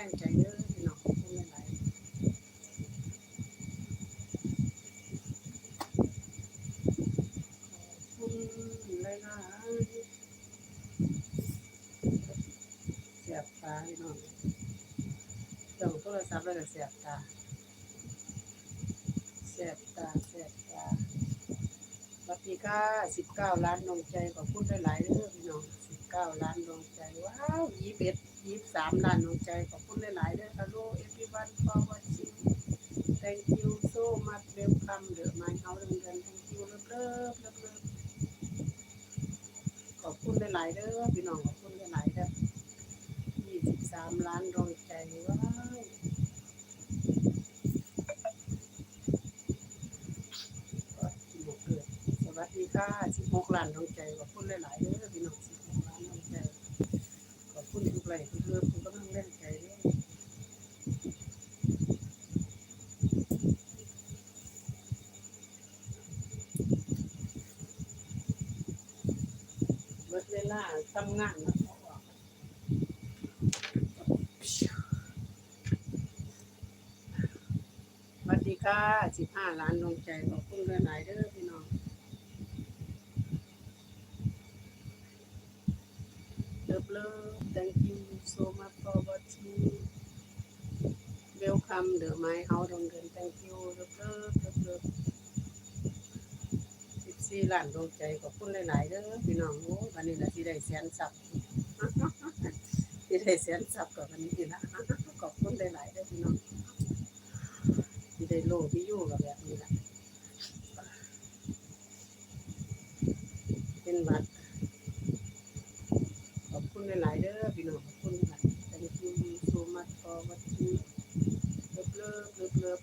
แรงใจเด้อพี่น้องขอบคุณหลายๆขอบคุณหลายๆเสียบตาพี่น้องจ้าโทรศัพท์แล้วก็เสียบตาเสียบตาเสียบตาสวัสดีค่ะสิบเก้าล้านดวงใจขอบคุณหลายๆเด้อพี่น้อง เก้าล้านดวงใจ ว้าวยี่สิบเอ็ดยี่สิบสามล้านดวงใจ ขอบคุณหลายๆด้อ Hello everyone for watching Thank you so much welcome เด้อ my house เดือน Thank you เลิฟเลิฟเลิฟเลิฟขอบคุณหลายๆเด้อพี่น้องขอบคุณหลายๆเด้อยี่สิบสามล้านดวงใจ ว้าวสวัสดีค่ะสิบหกล้านดวงใจขอบคุณหลายๆเด้อพี่น้อง อบคุณทุกไลทุกเลิฟทุกกำลังแรงใจเด้อเบิดเวลาทำงานแล้วเขาบอกสวัสดีค่ะสิบห้าล้านดวงใจขอบคุณหลายๆเด้อพี่น้องเลิฟเลิฟ thank you so much for watching welcome the my house ดวงเดือน thank you เลิฟเลิฟเลิฟเลิฟสิบสี่ล้านดวงใจขอบคุณหลายๆเด้อพี่น้องโอ้วันนี้ละที่ได้แสนสับที่ได้แสนสับกับวันนี้ละขอบคุณหลายๆเด้อพี่น้องที่ได้โลที่อยู่กับแบบนี้ละเป็นวัดขอบคุณหลายๆเด้อพี่น้องขอบคุณหลาย thank you so much for watching เลิฟเลิฟเลิฟ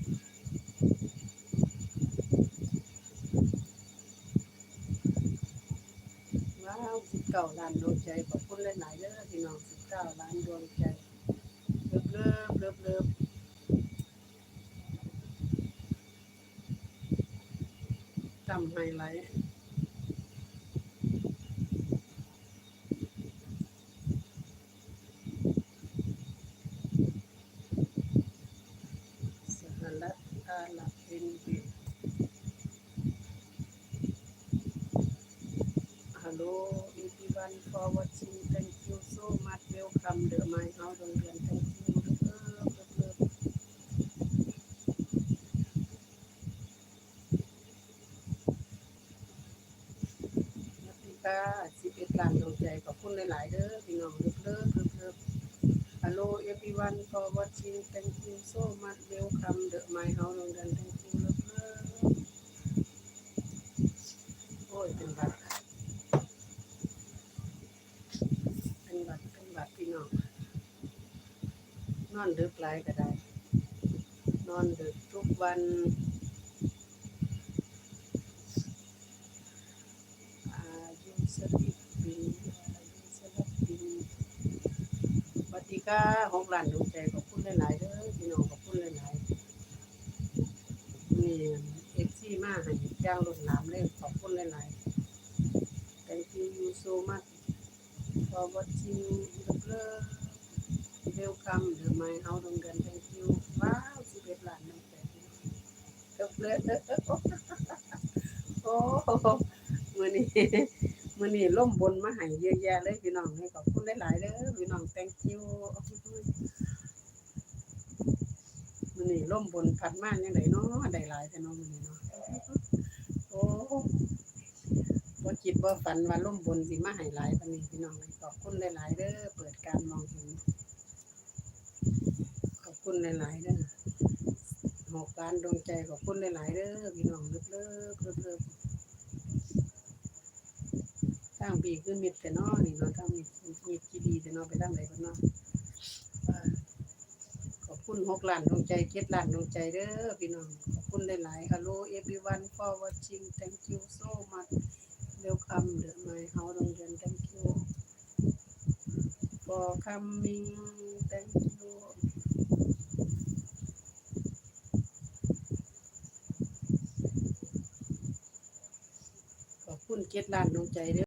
ว้าวสิบเก้าล้านดวงใจขอบคุณหลายๆเด้อพี่น้องสิบเก้าล้านดวงใจเลิฟเลิฟเลิฟเลิฟจำไฮไลท์สห รัฐอาหรับเอมิเรตส์ Hello everyone for watching. Thank you so much. Welcome to my house โรงเรียน Thank you เลิฟเลิฟเลิฟสวัสดีค่ะสิบเอ็ดล้านดวงใจขอบคุณหลาย ๆ เด้อพี่น้องเลิฟเลิฟเลิฟเลิฟ Hello everyone for watching. Thank you so much. Welcome to my house โรงเรียน Thank you เลิฟเลิฟโอ้ยเป็นบัตร เป็นบัตรเป็นบัตร พี่น้องนอนดึกหลายก็ได้ นอนดึกทุกวันอายุสลิปปินอายุสลิปปินสวัสดีค่ะหลานดวงใจขอบคุณหลายๆเด้อพี่น้องขอบคุณหลายๆนี่เอฟซีมากให้จ้าลงน้ำเลยขอบคุณหลายๆ thank you so much for watching the blog welcome to my house โรงเรียน thank you ว้าวสิบเอ็ดล้านดวงใจเกับเลยโอ้มือนี้มือนี้ล่มบนมาให้เยอะแยะเลยพี่น้องให้ขอบคุณหลายๆเด้อพี่น้อง thank you มื่อนี้ล่มบนพัดมาอย่างไรเนาะได้หลายแต่เนาะมือนี้เนาะโอ้ บ่ฝันว่าล่มบนสิมาให้หลายปานนี้พี่น้องขอบคุณหลายๆเด้อเปิดการมองเห็นขอบคุณหลายๆเด้อหกล้านดวงใจขอบคุณหลายๆเด้อพี่น้องเลิกเลิกเลิกเลิกทางปีคือมิดแต่นอนี่เนาะทางมิดมิดที่ดีแต่นอไปทางไหนกันเนาะอ่าขอบคุณหกล้านดวงใจเจ็ดล้านดวงใจเด้อพี่น้องขอบคุณหลายๆ Hello everyone for watching thank you so much welcome to my house โรงเรียน thank you for coming thank you ขอบคุณเจ็ดล้านดวงใจเด้อ